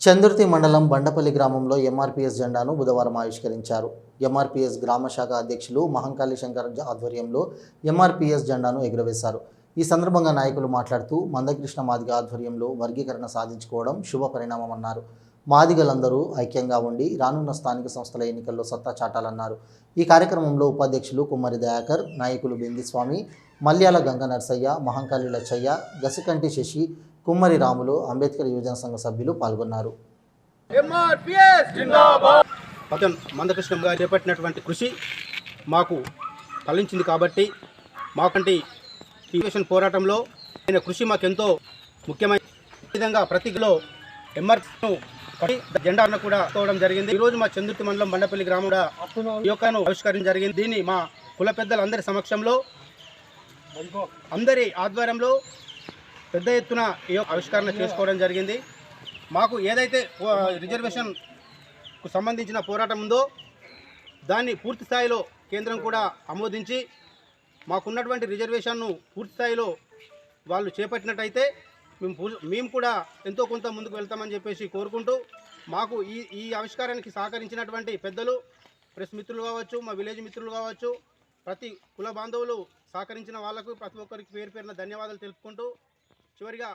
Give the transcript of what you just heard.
చందుర్తి మండలం బండపల్లి గ్రామంలో ఎంఆర్పీఎస్ జెండాను బుధవారం ఆవిష్కరించారు. ఎంఆర్పీఎస్ గ్రామ శాఖ అధ్యక్షులు మహంకాళి శంకర్ ఆధ్వర్యంలో ఎంఆర్పీఎస్ జెండాను ఎగురవేశారు. ఈ సందర్భంగా నాయకులు మాట్లాడుతూ మందకృష్ణ మాదిగ ఆధ్వర్యంలో వర్గీకరణ సాధించుకోవడం శుభ పరిణామమన్నారు మాదిగలందరూ ఐక్యంగా ఉండి రానున్న స్థానిక సంస్థల ఎన్నికల్లో సత్తా చాటాలన్నారు. ఈ కార్యక్రమంలో ఉపాధ్యక్షులు కుమ్మరి దయాకర్ నాయకులు బిందిస్వామి మల్యాల గంగ నర్సయ్య మహంకాళి లచ్చయ్య గసికంటి శశి కుమ్మరి రాములు అంబేద్కర్ యువజన సంఘ సభ్యులు పాల్గొన్నారు. పతన్ మందకృష్ణ గారు చేపట్టినటువంటి కృషి మాకు ఫలించింది కాబట్టి మాకంటి టీవేషన్ పోరాటంలో ఆయన కృషి మాకెంతో ముఖ్యమైన విధంగా ప్రతిలో ఎంఆర్ను జెండాను కూడా తోవడం జరిగింది. ఈ రోజు మా చందుర్తి మండలం బండపల్లి గ్రామం కూడా ఈ ఆవిష్కరించడం జరిగింది. దీన్ని మా కుల పెద్దలందరి సమక్షంలో అందరి ఆధ్వర్యంలో పెద్ద ఎత్తున ఈ ఆవిష్కరణ చేసుకోవడం జరిగింది. మాకు ఏదైతే రిజర్వేషన్కు సంబంధించిన పోరాటం ఉందో దాన్ని పూర్తి స్థాయిలో కేంద్రం కూడా ఆమోదించి మాకున్నటువంటి రిజర్వేషన్ను పూర్తి స్థాయిలో వాళ్ళు చేపట్టినట్టయితే మేము మేము కూడా ఎంతో కొంత ముందుకు వెళ్తామని చెప్పేసి కోరుకుంటూ మాకు ఈ ఈ ఆవిష్కారానికి సహకరించినటువంటి పెద్దలు ప్రెస్ మిత్రులు కావచ్చు మా విలేజ్ మిత్రులు కావచ్చు ప్రతి కుల బాంధవులు సహకరించిన వాళ్ళకు ప్రతి ఒక్కరికి పేరు పేరున ధన్యవాదాలు తెలుపుకుంటూ చివరిగా